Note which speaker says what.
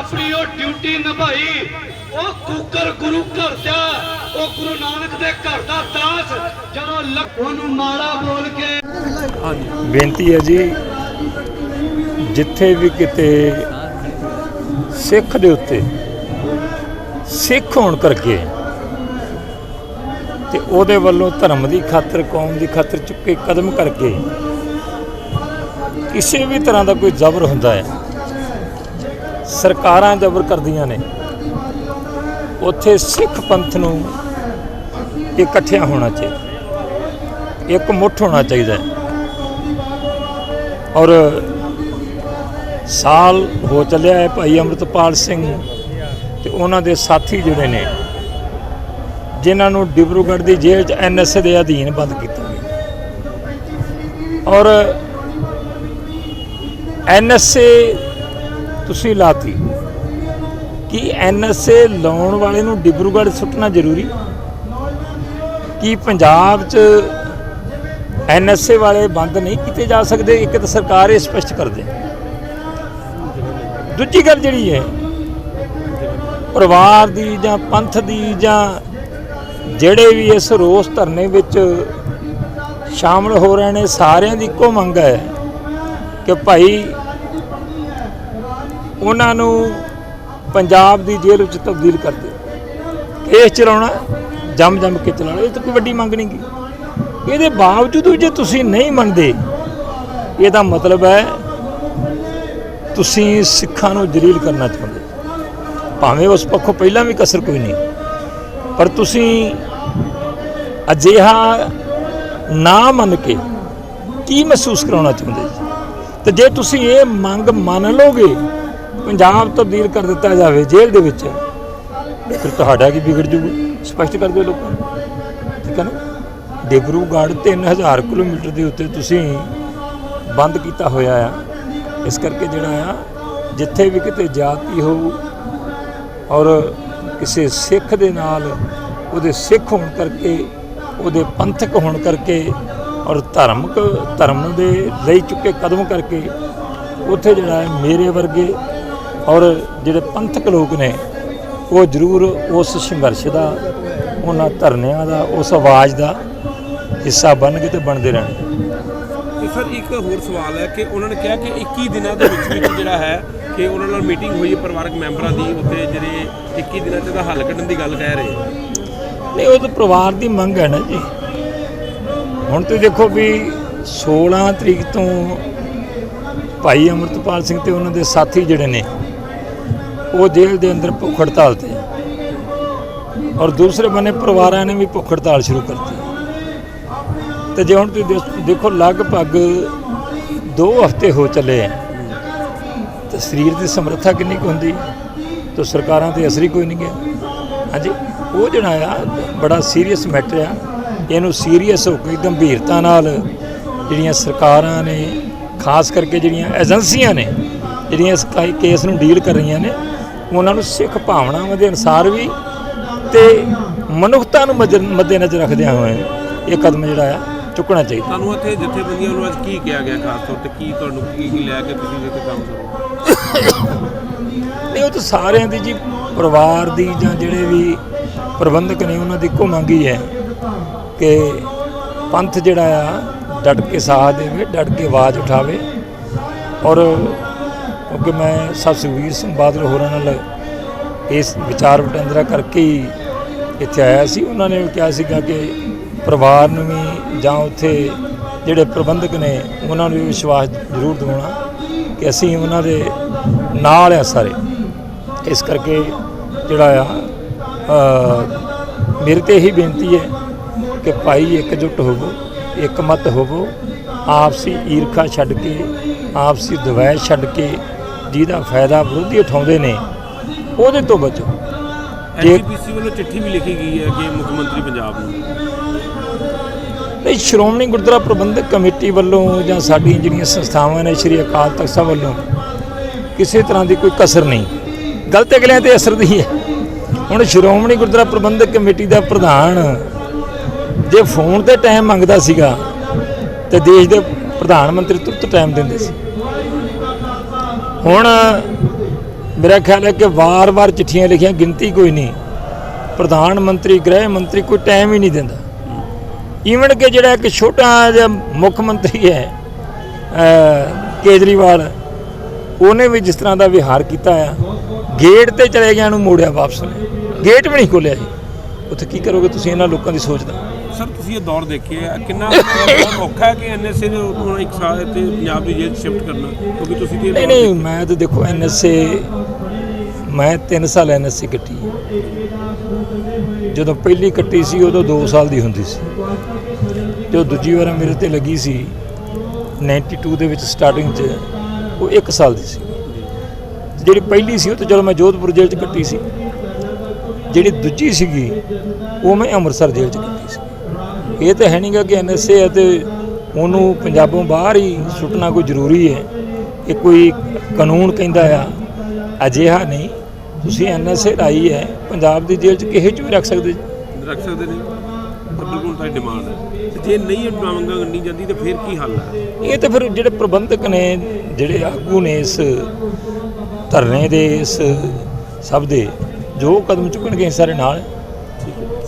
Speaker 1: ਆਪਣੀ ਉਹ ਡਿਊਟੀ ਨਿਭਾਈ, ਉਹ ਕੂਕਰ ਗੁਰੂ ਘਰ ਦਾ, ਉਹ ਗੁਰੂ ਨਾਨਕ ਦੇ ਘਰ ਦਾ ਦਾਸ, ਜਦੋਂ ਉਹਨੂੰ ਮਾੜਾ ਬੋਲ ਕੇ
Speaker 2: ਬੇਨਤੀ ਹੈ ਜੀ, ਜਿੱਥੇ ਵੀ ਕਿਤੇ ਸਿੱਖ ਦੇ ਉੱਤੇ ਸਿੱਖ ਹੋਣ ਕਰਕੇ ਤੇ ਉਹਦੇ ਵੱਲੋਂ ਧਰਮ ਦੀ ਖਾਤਰ, ਕੌਮ ਦੀ ਖਾਤਰ ਚੁੱਕੇ ਕਦਮ ਕਰਕੇ ਕਿਸੇ ਵੀ ਤਰ੍ਹਾਂ ਦਾ ਕੋਈ ਜ਼ਬਰ ਹੁੰਦਾ ਹੈ ਸਰਕਾਰਾਂ ਜ਼ਬਰ ਕਰਦੀਆਂ ਨੇ। ਉੱਥੇ ਸਿੱਖ ਪੰਥ ਨੂੰ ਇਕੱਠਿਆਂ ਹੋਣਾ ਚਾਹੀਦਾ ਇੱਕ ਮੁੱਠ ਹੋਣਾ ਚਾਹੀਦਾ ਔਰ ਸਾਲ ਹੋ ਚੱਲਿਆ ਹੈ ਭਾਈ ਅੰਮ੍ਰਿਤਪਾਲ ਸਿੰਘ ਤੇ ਉਹਨਾਂ ਦੇ ਸਾਥੀ ਜਿਹੜੇ ਨੇ, ਜਿਨ੍ਹਾਂ ਨੂੰ ਡਿਬਰੂਗੜ੍ਹ ਦੀ ਜੇਲ੍ਹ 'ਚ ਐਨਐਸਏ ਦੇ ਅਧੀਨ ਬੰਦ ਕੀਤਾ ਗਿਆ। ਔਰ ਐਨਐਸਏ ਤੁਸੀਂ ਲਾਤੀ ਕੀ ਐਨਐਸਏ ਲਾਉਣ ਵਾਲੇ ਨੂੰ ਡਿਬਰੂਗੜ੍ਹ ਸੁੱਟਣਾ ਜ਼ਰੂਰੀ? ਕੀ ਪੰਜਾਬ 'ਚ ਐਨਐਸਏ ਵਾਲੇ ਬੰਦ ਨਹੀਂ ਕੀਤੇ ਜਾ ਸਕਦੇ? ਇੱਕ ਤਾਂ ਸਰਕਾਰ ਇਹ ਸਪਸ਼ਟ ਕਰ ਦੇ ਦੂਜੀ ਗੱਲ ਜਿਹੜੀ ਹੈ, ਪਰਿਵਾਰ ਦੀ ਜਾਂ ਪੰਥ ਦੀ ਜਾਂ ਜਿਹੜੇ ਵੀ ਇਸ ਰੋਸ ਧਰਨੇ ਵਿੱਚ ਸ਼ਾਮਲ ਹੋ ਰਹੇ ਨੇ, ਸਾਰਿਆਂ ਦੀ ਇੱਕੋ ਮੰਗ ਹੈ ਕਿ ਭਾਈ ਉਹਨਾਂ ਨੂੰ ਪੰਜਾਬ ਦੀ ਜੇਲ੍ਹ ਵਿੱਚ ਤਬਦੀਲ ਕਰ ਦਿਓ ਕੇਸ ਚਲਾਉਣਾ, ਜੰਮ ਜੰਮ ਕੇ ਚਲਾਉਣਾ ਇਹ ਤਾਂ ਕੋਈ ਵੱਡੀ ਮੰਗ ਨਹੀਂ ਗੀ ਇਹਦੇ ਬਾਵਜੂਦ ਵੀ ਜੇ ਤੁਸੀਂ ਨਹੀਂ ਮੰਨਦੇ, ਇਹਦਾ ਮਤਲਬ ਹੈ ਤੁਸੀਂ ਸਿੱਖਾਂ ਨੂੰ ਜਲੀਲ ਕਰਨਾ ਚਾਹੁੰਦੇ। ਭਾਵੇਂ ਉਸ ਪੱਖੋਂ ਪਹਿਲਾਂ ਵੀ ਕਸਰ ਕੋਈ ਨਹੀਂ। ਪਰ ਤੁਸੀਂ ਅਜਿਹਾ ਨਾ ਮੰਨ ਕੇ ਕੀ ਮਹਿਸੂਸ ਕਰਾਉਣਾ ਚਾਹੁੰਦੇ? ਜੀ ਤੇ ਜੇ ਤੁਸੀਂ ਇਹ ਮੰਗ ਮੰਨ ਲਓਗੇ ਪੰਜਾਬ ਤਬਦੀਲ ਕਰ ਦਿੱਤਾ ਜਾਵੇ, ਜੇਲ੍ਹ ਦੇ ਵਿੱਚ। ਫਿਰ ਤੁਹਾਡਾ ਕੀ ਵਿਗੜ ਜੂਗਾ ਸਪਸ਼ਟ ਕਰ ਦਿਓ ਲੋਕਾਂ ਨੂੰ। ਠੀਕ ਹੈ ਨਾ? ਡਿਬਰੂਗੜ੍ਹ 3000 ਕਿਲੋਮੀਟਰ ਦੇ ਉੱਤੇ ਤੁਸੀਂ ਬੰਦ ਕੀਤਾ ਹੋਇਆ ਆ। ਇਸ ਕਰਕੇ ਜਿਹੜਾ ਆ, ਜਿੱਥੇ ਵੀ ਕਿਤੇ ਜਾਤੀ ਹੋਊ ਔਰ ਕਿਸੇ ਸਿੱਖ ਦੇ ਨਾਲ ਉਹਦੇ ਸਿੱਖ ਹੋਣ ਕਰਕੇ, ਉਹਦੇ ਪੰਥਕ ਹੋਣ ਕਰਕੇ ਔਰ ਧਰਮਕ ਧਰਮ ਦੇ ਲਈ ਚੁੱਕੇ ਕਦਮ ਕਰਕੇ, ਉੱਥੇ ਜਿਹੜਾ ਹੈ ਮੇਰੇ ਵਰਗੇ ਔਰ ਜਿਹੜੇ ਪੰਥਕ ਲੋਕ ਨੇ ਉਹ ਜ਼ਰੂਰ ਉਸ ਸੰਘਰਸ਼ ਦਾ ਉਹਨਾਂ ਧਰਨਿਆਂ ਦਾ ਉਸ ਆਵਾਜ਼ ਦਾ ਹਿੱਸਾ ਬਣਨਗੇ ਤੇ ਬਣਦੇ ਰਹਿਣਗੇ
Speaker 3: ਤੇ ਸਰ ਇੱਕ ਹੋਰ ਸਵਾਲ ਹੈ ਕਿ ਉਹਨਾਂ ਨੇ ਕਿਹਾ ਕਿ 21 ਦਿਨਾਂ ਦੇ ਵਿੱਚ ਵਿੱਚ ਜਿਹੜਾ ਹੈ ਕਿ ਉਹਨਾਂ ਨਾਲ ਮੀਟਿੰਗ ਹੋਈ ਹੈ ਪਰਿਵਾਰਕ ਮੈਂਬਰਾਂ ਦੀ ਉੱਤੇ ਜਿਹੜੇ 21 ਦਿਨਾਂ 'ਚ ਇਹਦਾ ਹੱਲ ਕੱਢਣ ਦੀ ਗੱਲ ਕਹਿ ਰਹੇ
Speaker 2: ਨਹੀਂ ਉਹ ਤਾਂ ਪਰਿਵਾਰ ਦੀ ਮੰਗ ਹੈ ਨਾ ਜੀ। ਹੁਣ ਤੁਸੀਂ ਦੇਖੋ ਵੀ 16 ਤਰੀਕ ਤੋਂ ਭਾਈ ਅਮਰਤਪਾਲ ਸਿੰਘ ਤੇ ਉਹਨਾਂ ਦੇ ਸਾਥੀ ਜਿਹੜੇ ਨੇ ਉਹ ਜੇਲ੍ਹ ਦੇ ਅੰਦਰ ਭੁੱਖ ਹੜਤਾਲ ਤੇ ਆ। ਔਰ ਦੂਸਰੇ ਬੰਨੇ ਪਰਿਵਾਰਾਂ ਨੇ ਵੀ ਭੁੱਖ ਹੜਤਾਲ ਸ਼ੁਰੂ ਕਰਤੀ। ਤੇ ਜੇ ਹੁਣ ਤੁਸੀਂ ਦੇਖੋ ਲਗਭਗ 2 ਹਫ਼ਤੇ ਹੋ ਚੱਲੇ ਆ। ਤੇ ਸਰੀਰ ਦੀ ਸਮਰੱਥਾ ਕਿੰਨੀ ਕੁ ਹੁੰਦੀ ਤਾਂ ਸਰਕਾਰਾਂ ਤੇ ਅਸਰ ਹੀ ਕੋਈ ਨਹੀਂ ਗਿਆ ਹਾਂਜੀ, ਉਹ ਜਿਹੜਾ ਆ, ਬੜਾ ਸੀਰੀਅਸ ਮੈਟਰ ਆ। ਇਹਨੂੰ ਸੀਰੀਅਸ ਹੋ ਕੇ ਗੰਭੀਰਤਾ ਨਾਲ ਜਿਹੜੀਆਂ ਸਰਕਾਰਾਂ ਨੇ, ਖਾਸ ਕਰਕੇ ਜਿਹੜੀਆਂ ਏਜੰਸੀਆਂ ਨੇ, ਜਿਹੜੀਆਂ ਇਸ ਕੇਸ ਨੂੰ ਡੀਲ ਕਰ ਰਹੀਆਂ ਨੇ ਉਹਨਾਂ ਨੂੰ ਸਿੱਖ ਭਾਵਨਾਵਾਂ ਦੇ ਅਨੁਸਾਰ ਵੀ ਤੇ ਮਨੁੱਖਤਾ ਨੂੰ ਮੱਦੇ ਨਜ਼ਰ ਰੱਖਦਿਆਂ ਹੋਏ ਇਹ ਕਦਮ ਜਿਹੜਾ ਆ ਚੁੱਕਣਾ ਚਾਹੀਦਾ।
Speaker 3: ਤੁਹਾਨੂੰ ਇੱਥੇ ਜਥੇਬੰਦੀਆਂ ਨੂੰ ਅੱਜ ਕੀ ਕਿਹਾ ਗਿਆ ਖਾਸ ਤੌਰ ਤੇ? ਕੀ ਤੁਹਾਨੂੰ ਕੀ ਕੀ ਲੈ ਕੇ ਤੁਸੀਂ ਇੱਥੇ ਕੰਮ ਕਰੋ?
Speaker 2: ਨਹੀਂ ਉਹ ਤਾਂ ਸਾਰਿਆਂ ਦੀ ਜੀ ਪਰਿਵਾਰ ਦੀ ਜਾਂ ਜਿਹੜੇ ਵੀ ਪ੍ਰਬੰਧਕ ਨੇ ਉਹਨਾਂ ਦੀ ਇੱਕੋ ਮੰਗ ਹੀ ਹੈ ਕਿ ਪੰਥ ਜਿਹੜਾ ਆ ਡਟ ਕੇ ਸਾਥ ਦੇਵੇ ਡਟ ਕੇ ਆਵਾਜ਼ ਉਠਾਵੇ ਔਰ ਕਿਉਂਕਿ ਮੈਂ ਸਭ ਸੁਖਬੀਰ ਸਿੰਘ ਬਾਦਲ ਹੋਰਾਂ ਨਾਲ ਇਸ ਵਿਚਾਰ ਵਟਾਂਦਰਾ ਕਰਕੇ ਹੀ ਇੱਥੇ ਆਇਆ ਸੀ। ਉਹਨਾਂ ਨੇ ਵੀ ਕਿਹਾ ਸੀਗਾ ਕਿ ਪਰਿਵਾਰ ਨੂੰ ਵੀ ਜਾਂ ਉੱਥੇ ਜਿਹੜੇ ਪ੍ਰਬੰਧਕ ਨੇ, ਉਹਨਾਂ ਨੂੰ ਵੀ ਵਿਸ਼ਵਾਸ ਜ਼ਰੂਰ ਦਿਵਾਉਣਾ ਕਿ ਅਸੀਂ ਉਹਨਾਂ ਦੇ ਨਾਲ ਆ ਸਾਰੇ। ਇਸ ਕਰਕੇ ਜਿਹੜਾ ਆ ਮੇਰੇ ਤੇ ਇਹੀ ਬੇਨਤੀ ਹੈ ਕਿ ਭਾਈ ਇਕਜੁੱਟ ਹੋਵੋ ਇੱਕ ਮਤ ਹੋਵੋ। ਆਪਸੀ ਈਰਖਾ ਛੱਡ ਕੇ, ਆਪਸੀ ਦਵੈਸ਼ ਛੱਡ ਕੇ ਜਿਹਦਾ ਫਾਇਦਾ ਵਿਰੋਧੀ ਉਠਾਉਂਦੇ ਨੇ ਉਹਦੇ ਤੋਂ ਬਚੋ।
Speaker 3: ਐਨਸੀਪੀਸੀ ਵੱਲੋਂ ਚਿੱਠੀ ਵੀ ਲਿਖੀ ਗਈ ਹੈ ਕਿ ਮੁੱਖ ਮੰਤਰੀ ਪੰਜਾਬ ਨੂੰ।
Speaker 2: ਨਹੀਂ ਸ਼੍ਰੋਮਣੀ ਗੁਰਦੁਆਰਾ ਪ੍ਰਬੰਧਕ ਕਮੇਟੀ ਵੱਲੋਂ ਜਾਂ ਸਾਡੀਆਂ ਜਿਹੜੀਆਂ ਸੰਸਥਾਵਾਂ ਨੇ ਸ਼੍ਰੀ ਅਕਾਲ ਤਖਤ ਸਾਹਿਬ ਵੱਲੋਂ ਕਿਸੇ ਤਰ੍ਹਾਂ ਦੀ ਕੋਈ ਕਸਰ ਨਹੀਂ। ਗਲਤ ਅਗਲਿਆਂ ਤੇ ਅਸਰ ਦੀ ਹੈ। ਹੁਣ ਸ਼੍ਰੋਮਣੀ ਗੁਰਦੁਆਰਾ ਪ੍ਰਬੰਧਕ ਕਮੇਟੀ ਦਾ ਪ੍ਰਧਾਨ ਜੇ ਫੋਨ ਤੇ ਟਾਈਮ ਮੰਗਦਾ ਸੀਗਾ ਤੇ ਦੇਸ਼ ਦੇ ਪ੍ਰਧਾਨ ਮੰਤਰੀ ਤੁਰਤ ਟਾਈਮ ਦਿੰਦੇ ਸੀ। ਹੁਣ ਮੇਰਾ ਖਿਆਲ ਹੈ ਕਿ ਵਾਰ-ਵਾਰ ਚਿੱਠੀਆਂ ਲਿਖੀਆਂ, ਗਿਣਤੀ ਕੋਈ ਨਹੀਂ। ਪ੍ਰਧਾਨ ਮੰਤਰੀ, ਗ੍ਰਹਿ ਮੰਤਰੀ ਕੋਈ ਟਾਈਮ ਹੀ ਨਹੀਂ ਦਿੰਦਾ। ਈਵਨ ਕਿ ਜਿਹੜਾ ਇੱਕ ਛੋਟਾ ਜਿਹਾ ਮੁੱਖ ਮੰਤਰੀ ਹੈ ਕੇਜਰੀਵਾਲ, ਉਹਨੇ ਵੀ ਜਿਸ ਤਰ੍ਹਾਂ ਦਾ ਵਿਹਾਰ ਕੀਤਾ ਆ, ਗੇਟ ਤੇ ਚਲੇ ਗਿਆ ਨੂੰ ਮੋੜਿਆ ਵਾਪਸ ਨੇ। ਗੇਟ ਵੀ ਨਹੀਂ ਖੋਲਿਆ ਜੀ। ਉੱਥੇ ਕੀ ਕਰੋਗੇ ਤੁਸੀਂ ਇਹਨਾਂ ਲੋਕਾਂ ਦੀ ਸੋਚ ਦਾ?
Speaker 3: ਸਰ ਤੁਸੀਂ ਇਹ ਦੌਰ ਦੇਖਿਆ ਕਿੰਨਾ ਔਖਾ ਹੈ ਕਿ ਐਨਐਸਏ ਦੇ ਹੁਣ ਇੱਕ ਸਾਲ ਤੇ ਪੰਜਾਬ ਦੀ ਜੇਲ੍ਹ ਸ਼ਿਫਟ ਕਰਨਾ? ਕਿਉਂਕਿ ਤੁਸੀਂ ਤੇ
Speaker 2: ਨਹੀਂ ਨਹੀਂ ਮੈਂ ਤਾਂ ਦੇਖੋ ਐਨਐਸਏ ਮੈਂ 3 ਸਾਲ ਐਨਐਸਏ ਕੱਟੀ। ਜਦੋਂ ਪਹਿਲੀ ਕੱਟੀ ਸੀ ਉਦੋਂ 2 ਸਾਲ ਦੀ ਹੁੰਦੀ ਸੀ। ਜੋ ਦੂਜੀ ਵਾਰ ਮੇਰੇ ਤੇ ਲੱਗੀ ਸੀ 92 ਦੇ ਵਿੱਚ ਸਟਾਰਟਿੰਗ 'ਚ ਉਹ 1 ਸਾਲ ਦੀ ਸੀ। ਜਿਹੜੀ ਪਹਿਲੀ ਸੀ ਉਹ ਤਾਂ ਜਦੋਂ ਮੈਂ ਜੋਧਪੁਰ ਜੇਲ੍ਹ 'ਚ ਕੱਟੀ ਸੀ। ਜਿਹੜੀ ਦੂਜੀ ਸੀਗੀ ਉਹ ਮੈਂ ਅੰਮ੍ਰਿਤਸਰ ਜੇਲ੍ਹ 'ਚ ਕੱਟੀ ਸੀ। ਇਹ ਤਾਂ ਹੈ ਨਹੀਂਗਾ ਕਿ ਐਨਐਸਏ ਹੈ ਤੇ ਉਹਨੂੰ ਪੰਜਾਬੋਂ ਬਾਹਰ ਹੀ ਸੁੱਟਣਾ ਕੋਈ ਜ਼ਰੂਰੀ ਹੈ। ਇਹ ਕੋਈ ਕਾਨੂੰਨ ਕਹਿੰਦਾ ਆ ਅਜਿਹਾ ਨਹੀਂ। ਤੁਸੀਂ ਐਨਐਸਏ ਲਾਈ ਹੈ ਪੰਜਾਬ ਦੀ ਜੇਲ੍ਹ 'ਚ ਕਿਸੇ 'ਚ ਵੀ ਰੱਖ ਸਕਦੇ?
Speaker 3: ਰੱਖ ਸਕਦੇ ਨੇ ਬਿਲਕੁਲ ਤਾਂ ਡਿਮਾਂਡ ਹੈ। ਜੇ ਨਹੀਂ ਇਹ ਮੰਗਾਂ ਜਾਂਦੀ ਤਾਂ ਫਿਰ ਕੀ ਹੱਲ ਹੈ?
Speaker 2: ਇਹ ਤਾਂ ਫਿਰ ਜਿਹੜੇ ਪ੍ਰਬੰਧਕ ਨੇ ਜਿਹੜੇ ਆਗੂ ਨੇ ਇਸ ਧਰਨੇ ਦੇ ਇਸ ਸਭ ਦੇ ਜੋ ਕਦਮ ਚੁੱਕਣਗੇ ਸਾਰੇ ਨਾਲ